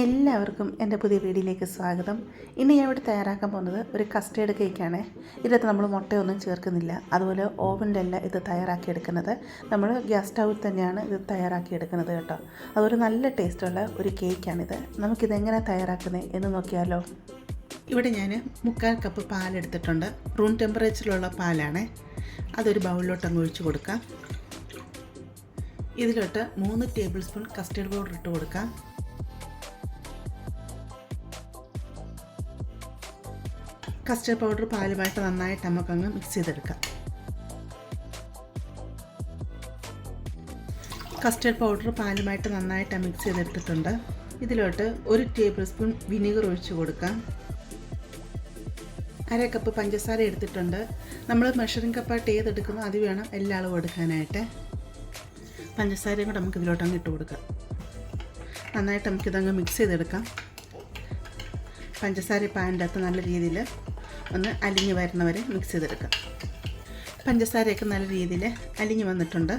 എല്ലാവർക്കും എന്റെ പുതിയ വീഡിയോയിലേക്ക് സ്വാഗതം. ഇന്ന് ഞാൻ ഇവിടെ തയ്യാറാക്കാൻ പോകുന്നത് ഒരു കസ്റ്റേർഡ് കേക്കാണ്. ഇതിനകത്ത് നമ്മൾ മുട്ടയൊന്നും ചേർക്കുന്നില്ല. അതുപോലെ ഓവനിലല്ല ഇത് തയ്യാറാക്കി എടുക്കുന്നത് നമ്മൾ ഗ്യാസ് സ്റ്റൗവിൽ തന്നെയാണ് ഇത് തയ്യാറാക്കി എടുക്കുന്നത് കേട്ടോ. അതൊരു നല്ല ടേസ്റ്റുള്ള ഒരു കേക്കാണിത്. നമുക്കിത് എങ്ങനെ തയ്യാറാക്കുന്നത് എന്ന് നോക്കിയാലോ. ഇവിടെ ഞാൻ മുക്കാൽ കപ്പ് പാലെടുത്തിട്ടുണ്ട് റൂം ടെമ്പറേച്ചറിലുള്ള പാലാണ്. അതൊരു ബൗളിലോട്ട് അങ്ങ് ഒഴിച്ച് കൊടുക്കാം. ഇതിലോട്ട് മൂന്ന് ടേബിൾ സ്പൂൺ കസ്റ്റേർഡ് പൗഡർ ഇട്ട് കൊടുക്കാം. കസ്റ്റർഡ് പൗഡർ പാലുമായിട്ട് നന്നായിട്ട് നമുക്കങ്ങ് മിക്സ് ചെയ്തെടുക്കാം. കസ്റ്റർഡ് പൗഡർ പാലുമായിട്ട് നന്നായിട്ട് മിക്സ് ചെയ്തെടുത്തിട്ടുണ്ട്. ഇതിലോട്ട് ഒരു ടേബിൾ സ്പൂൺ വിനീഗർ ഒഴിച്ച് കൊടുക്കാം. അര കപ്പ് പഞ്ചസാര എടുത്തിട്ടുണ്ട്. നമ്മൾ മെഷറിംഗ് കപ്പായിട്ട് ഏതെടുക്കുന്നു അത് വേണം എല്ലാ അളവും എടുക്കാനായിട്ട്. പഞ്ചസാരയും കൂടെ നമുക്ക് ഇതിലോട്ട് അങ്ങ് ഇട്ട് കൊടുക്കാം. നന്നായിട്ട് നമുക്കിതങ്ങ് മിക്സ് ചെയ്തെടുക്കാം. പഞ്ചസാര പാനിന്റെ അകത്ത് നല്ല രീതിയിൽ ഒന്ന് അലിഞ്ഞ് വരുന്നവരെ മിക്സ് ചെയ്തെടുക്കാം. പഞ്ചസാരയൊക്കെ നല്ല രീതിയിൽ അലിഞ്ഞ് വന്നിട്ടുണ്ട്.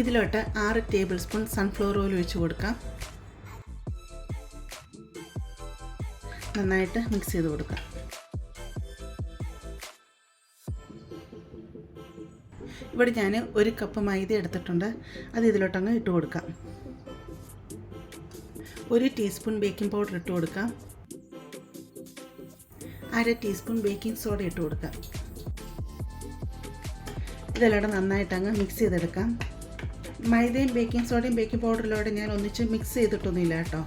ഇതിലോട്ട് ആറ് ടേബിൾ സ്പൂൺ സൺഫ്ലവർ ഓയിൽ ഒഴിച്ച് കൊടുക്കാം. നന്നായിട്ട് മിക്സ് ചെയ്ത് കൊടുക്കാം. ഇവിടെ ഞാൻ ഒരു കപ്പ് മൈദ എടുത്തിട്ടുണ്ട്. അത് ഇതിലോട്ടങ്ങ് ഇട്ട് കൊടുക്കാം. ഒരു ടീസ്പൂൺ ബേക്കിംഗ് പൗഡർ ഇട്ട് കൊടുക്കാം. അര ടീസ്പൂൺ ബേക്കിംഗ് സോഡ ഇട്ട് കൊടുക്കാം. ഇതെല്ലാം നന്നായിട്ട് അങ്ങ് മിക്സ് ചെയ്തെടുക്കാം. മൈദയും ബേക്കിംഗ് സോഡയും ബേക്കിംഗ് പൗഡറിലൂടെ ഞാൻ ഒന്നിച്ച് മിക്സ് ചെയ്തിട്ടൊന്നുമില്ല കേട്ടോ.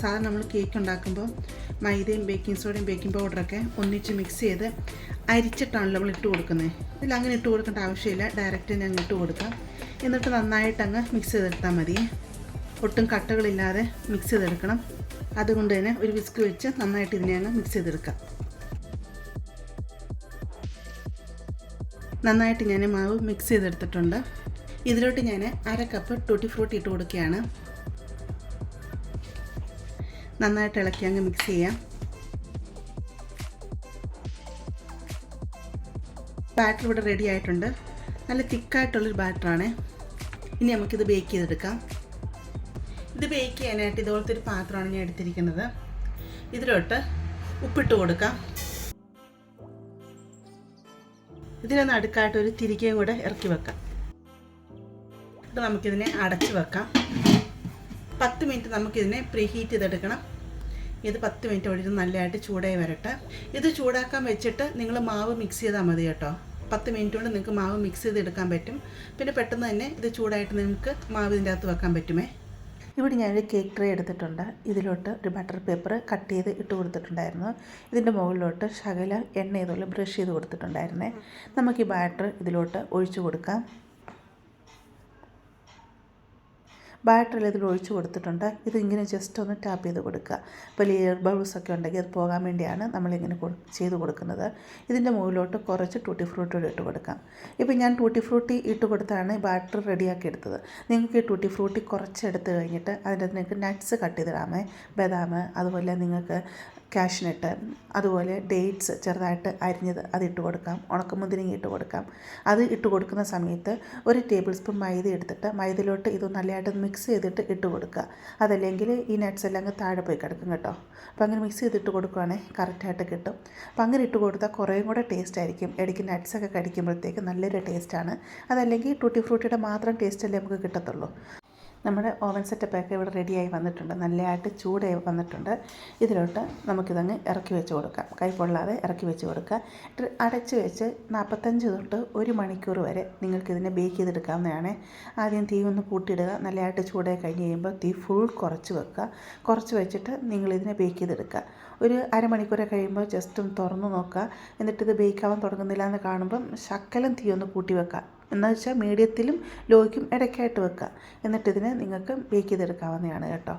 സാധാരണ നമ്മൾ കേക്ക് ഉണ്ടാക്കുമ്പോൾ മൈദയും ബേക്കിംഗ് സോഡയും ബേക്കിംഗ് പൗഡറൊക്കെ ഒന്നിച്ച് മിക്സ് ചെയ്ത് അരിച്ചിട്ടാണ് നമ്മൾ ഇട്ട് കൊടുക്കുന്നത്. ഇതിൽ അങ്ങനെ ഇട്ട് കൊടുക്കേണ്ട ആവശ്യമില്ല. ഡയറക്റ്റ് ഞങ്ങൾ ഇട്ട് കൊടുക്കാം. എന്നിട്ട് നന്നായിട്ട് അങ്ങ് മിക്സ് ചെയ്തെടുത്താൽ മതി. ഒട്ടും കട്ടകളില്ലാതെ മിക്സ് ചെയ്തെടുക്കണം. അതുകൊണ്ട് തന്നെ ഒരു വിസ്ക് വെച്ച് നന്നായിട്ട് ഇതിനെ അങ്ങ് മിക്സ് ചെയ്തെടുക്കാം. നന്നായിട്ട് ഞാൻ മാവ് മിക്സ് ചെയ്തെടുത്തിട്ടുണ്ട്. ഇതിലോട്ട് ഞാൻ അര കപ്പ് ടൂട്ടി ഫ്രൂട്ടി ഇട്ട് കൊടുക്കുകയാണ്. നന്നായിട്ട് ഇളക്കി അങ്ങ് മിക്സ് ചെയ്യാം. ബാറ്റർ ഇവിടെ റെഡി ആയിട്ടുണ്ട്. നല്ല തിക്കായിട്ടുള്ളൊരു ബാറ്ററാണ് ഇനി നമുക്കിത് ബേക്ക് ചെയ്തെടുക്കാം. ഇത് ബേക്ക് ചെയ്യാനായിട്ട് ഇതുപോലത്തെ ഒരു പാത്രമാണ് ഞാൻ എടുത്തിരിക്കുന്നത്. ഇതിലോട്ട് ഉപ്പിട്ട് കൊടുക്കാം. ഇതിലൊന്ന് അടുക്കായിട്ട് ഒരു തിരികെയും കൂടെ ഇറക്കി വെക്കാം. ഇത് നമുക്കിതിനെ അടച്ച് വെക്കാം. പത്ത് മിനിറ്റ് നമുക്കിതിനെ പ്രീഹീറ്റ് ചെയ്തെടുക്കണം. ഇത് പത്ത് മിനിറ്റ് ഒഴിച്ച് നല്ലതായിട്ട് ചൂടായി വരട്ടെ. ഇത് ചൂടാക്കാൻ വെച്ചിട്ട് നിങ്ങൾ മാവ് മിക്സ് ചെയ്താൽ മതി കേട്ടോ. പത്ത് മിനിറ്റ് കൊണ്ട് നിങ്ങൾക്ക് മാവ് മിക്സ് ചെയ്തെടുക്കാൻ പറ്റും. പിന്നെ പെട്ടെന്ന് തന്നെ ഇത് ചൂടായിട്ട് നിങ്ങൾക്ക് മാവ് ഇതിന്റെ അകത്ത് വെക്കാൻ പറ്റുമേ. ഇവിടെ ഞാനൊരു കേക്ക് ട്രേ എടുത്തിട്ടുണ്ട്. ഇതിലോട്ട് ഒരു ബട്ടർ പേപ്പർ കട്ട് ചെയ്ത് ഇട്ട് കൊടുത്തിട്ടുണ്ടായിരുന്നു. ഇതിന്റെ മുകളിലോട്ട് ശകല എണ്ണ ഇതുപോലെ ബ്രഷ് ചെയ്ത് കൊടുത്തിട്ടുണ്ടായിരുന്നേ. നമുക്ക് ഈ ബാറ്റർ ഇതിലോട്ട് ഒഴിച്ചു കൊടുക്കാം. ബാറ്ററിൽ ഇതിൽ ഒഴിച്ചു കൊടുത്തിട്ടുണ്ട്. ഇതിങ്ങനെ ജസ്റ്റ് ഒന്ന് ടാപ്പ് ചെയ്ത് കൊടുക്കുക. ഇപ്പോൾ ലെയർ ബൾബ്സ് ഒക്കെ ഉണ്ടെങ്കിൽ അത് പോകാൻ വേണ്ടിയാണ് നമ്മളിങ്ങനെ ചെയ്ത് കൊടുക്കുന്നത്. ഇതിന്റെ മുകളിലോട്ട് കുറച്ച് ടൂട്ടി ഫ്രൂട്ടി ഇട്ട് കൊടുക്കാം. ഇപ്പോൾ ഞാൻ ടൂട്ടി ഫ്രൂട്ടി ഇട്ട് കൊടുത്താണ് ബാറ്റർ റെഡിയാക്കി എടുത്തത്. നിങ്ങൾക്ക് ഈ ടൂട്ടി ഫ്രൂട്ടി കുറച്ച് എടുത്ത് കഴിഞ്ഞിട്ട് അതിന്റെ നിങ്ങൾക്ക് നട്ട്സ് കട്ട് ചെയ്തിടാമേ. ബദാം അതുപോലെ നിങ്ങൾക്ക് കാഷ്നട്ട് അതുപോലെ ഡേറ്റ്സ് ചെറുതായിട്ട് അരിഞ്ഞത് അത് ഇട്ട് കൊടുക്കാം. ഉണക്കമുന്തിരിങ്ങ ഇട്ട് കൊടുക്കാം. അത് ഇട്ട് കൊടുക്കുന്ന സമയത്ത് ഒരു ടേബിൾ സ്പൂൺ മൈദ എടുത്തിട്ട് മൈദയിലോട്ട് ഇത് നല്ലതായിട്ട് മിക്സ് ചെയ്തിട്ട് ഇട്ട് കൊടുക്കുക. അതല്ലെങ്കിൽ ഈ നട്ട്സ് എല്ലാം അങ്ങ് താഴെ പോയി കിടക്കും കേട്ടോ. അപ്പോൾ അങ്ങനെ മിക്സ് ചെയ്തിട്ട് കൊടുക്കുകയാണെങ്കിൽ കറക്റ്റായിട്ട് കിട്ടും. അപ്പോൾ അങ്ങനെ ഇട്ട് കൊടുത്താൽ കുറേയും കൂടെ ടേസ്റ്റ് ആയിരിക്കും. ഇടയ്ക്ക് നട്ട്സൊക്കെ കടിക്കുമ്പോഴത്തേക്ക് നല്ലൊരു ടേസ്റ്റാണ് അതല്ലെങ്കിൽ ടൂട്ടി ഫ്രൂട്ടിയുടെ മാത്രം ടേസ്റ്റല്ലേ നമുക്ക് കിട്ടത്തുള്ളൂ. നമ്മുടെ ഓവൻ സെറ്റപ്പൊക്കെ ഇവിടെ റെഡിയായി വന്നിട്ടുണ്ട്. നല്ലതായിട്ട് ചൂടായി വന്നിട്ടുണ്ട്. ഇതിലോട്ട് നമുക്കിതങ്ങ് ഇറക്കി വെച്ച് കൊടുക്കാം. കൈ പൊള്ളാതെ ഇറക്കി വെച്ച് കൊടുക്കുക. അടച്ച് വെച്ച് നാൽപ്പത്തഞ്ച് തൊട്ട് ഒരു മണിക്കൂർ വരെ നിങ്ങൾക്കിതിനെ ബേക്ക് ചെയ്തെടുക്കാവുന്നതാണ്. ആദ്യം തീ ഒന്ന് കൂട്ടിയിടുക. നല്ലതായിട്ട് ചൂടായി കഴിഞ്ഞ് കഴിയുമ്പോൾ തീ ഫുൾ കുറച്ച് വെക്കുക. കുറച്ച് വെച്ചിട്ട് നിങ്ങളിതിനെ ബേക്ക് ചെയ്തെടുക്കുക. ഒരു അരമണിക്കൂർ കഴിയുമ്പോൾ ജസ്റ്റ് ഒന്ന് തുറന്ന് നോക്കുക. എന്നിട്ടിത് ബേക്കാവാൻ തുടങ്ങുന്നില്ല എന്ന് കാണുമ്പം ശക്കലം തീ ഒന്ന് കൂട്ടി വെക്കുക. എന്ന് വെച്ചാൽ മീഡിയത്തിലും ലോയ്ക്കും ഇടയ്ക്കായിട്ട് വെക്കുക. എന്നിട്ടിതിനെ നിങ്ങൾക്ക് ബേക്ക് ചെയ്തെടുക്കാവുന്നതാണ് കേട്ടോ.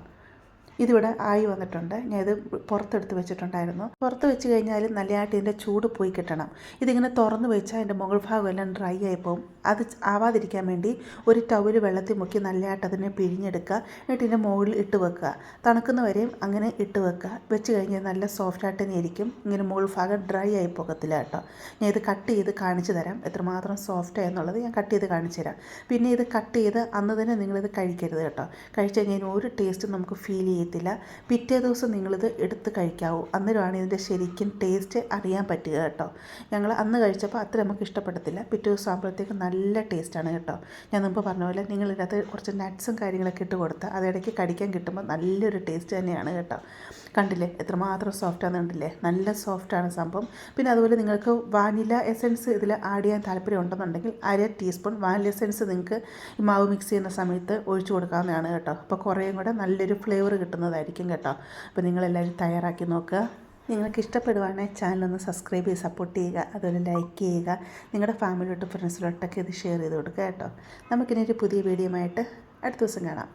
ഇതിവിടെ ആയി വന്നിട്ടുണ്ട്. ഞാൻ ഇത് പുറത്തെടുത്ത് വെച്ചിട്ടുണ്ടായിരുന്നു. പുറത്ത് വെച്ച് കഴിഞ്ഞാൽ നല്ലതായിട്ട് ഇതിന്റെ ചൂട് പോയി കിട്ടണം. ഇതിങ്ങനെ തുറന്ന് വെച്ചാൽ അതിന്റെ മുകൾ ഭാഗം എല്ലാം ഡ്രൈ ആയി പോകും. അത് ആവാതിരിക്കാൻ വേണ്ടി ഒരു ടവൽ വെള്ളത്തിൽ മുക്കി നല്ലതായിട്ട് അതിനെ പിഴിഞ്ഞെടുക്കുക. എന്നിട്ട് ഇതിന്റെ മുകളിൽ ഇട്ട് വെക്കുക. തണുക്കുന്ന വരെയും അങ്ങനെ ഇട്ട് വെക്കുക. വെച്ച് കഴിഞ്ഞാൽ നല്ല സോഫ്റ്റായിട്ട് തന്നെ ഇരിക്കും. ഇങ്ങനെ മുകൾ ഭാഗം ഡ്രൈ ആയി പോകത്തില്ല കേട്ടോ. ഞാൻ ഇത് കട്ട് ചെയ്ത് കാണിച്ചു തരാം. എത്രമാത്രം സോഫ്റ്റ് ആയെന്നുള്ളത് ഞാൻ കട്ട് ചെയ്ത് കാണിച്ചു തരാം. പിന്നെ ഇത് കട്ട് ചെയ്ത് അന്ന് തന്നെ നിങ്ങളിത് കഴിക്കരുത് കേട്ടോ. കഴിച്ചു കഴിഞ്ഞാൽ ഒരു ടേസ്റ്റ് നമുക്ക് ഫീൽ ചെയ്ത് ചെയ്യത്തില്ല പിറ്റേ ദിവസം നിങ്ങളിത് എടുത്ത് കഴിക്കാവൂ. അന്നേരമാണ് ഇതിന്റെ ശരിക്കും ടേസ്റ്റ് അറിയാൻ പറ്റുക കേട്ടോ. ഞങ്ങൾ അന്ന് കഴിച്ചപ്പോൾ അത്ര നമുക്ക് ഇഷ്ടപ്പെടത്തില്ല. പിറ്റേ ദിവസം ആകുമ്പോഴത്തേക്ക് നല്ല ടേസ്റ്റാണ് കേട്ടോ. ഞാൻ മുമ്പ് പറഞ്ഞ പോലെ നിങ്ങളിതിനകത്ത് കുറച്ച് നട്ട്സും കാര്യങ്ങളൊക്കെ ഇട്ട് കൊടുത്താൽ അതിടയ്ക്ക് കടിക്കാൻ കിട്ടുമ്പോൾ നല്ലൊരു ടേസ്റ്റ് തന്നെയാണ് കേട്ടോ. കണ്ടില്ലേ? എത്രമാത്രം സോഫ്റ്റാണെന്ന് കണ്ടില്ലേ? നല്ല സോഫ്റ്റാണ് സംഭവം. പിന്നെ അതുപോലെ നിങ്ങൾക്ക് വാനില എസൻസ് ഇതിൽ ആഡ് ചെയ്യാൻ താല്പര്യം ഉണ്ടെന്നുണ്ടെങ്കിൽ അര ടീസ്പൂൺ വാനില എസൻസ് നിങ്ങൾക്ക് മാവ് മിക്സ് ചെയ്യുന്ന സമയത്ത് ഒഴിച്ചു കൊടുക്കാവുന്നതാണ് കേട്ടോ. അപ്പോൾ കുറേയും കൂടെ നല്ലൊരു ഫ്ലേവർ കിട്ടുന്നതായിരിക്കും കേട്ടോ. അപ്പോൾ നിങ്ങളെല്ലാവരും തയ്യാറാക്കി നോക്കുക. നിങ്ങൾക്ക് ഇഷ്ടപ്പെടുവാണെങ്കിൽ ചാനലൊന്ന് സബ്സ്ക്രൈബ് ചെയ്ത് സപ്പോർട്ട് ചെയ്യുക. അതുപോലെ ലൈക്ക് ചെയ്യുക. നിങ്ങളുടെ ഫാമിലിയോട്ടും ഫ്രണ്ട്സിലോട്ടൊക്കെ ഇത് ഷെയർ ചെയ്ത് കൊടുക്കുക കേട്ടോ. നമുക്കിനി ഒരു പുതിയ വീഡിയോ ആയിട്ട് അടുത്ത ദിവസം കാണാം.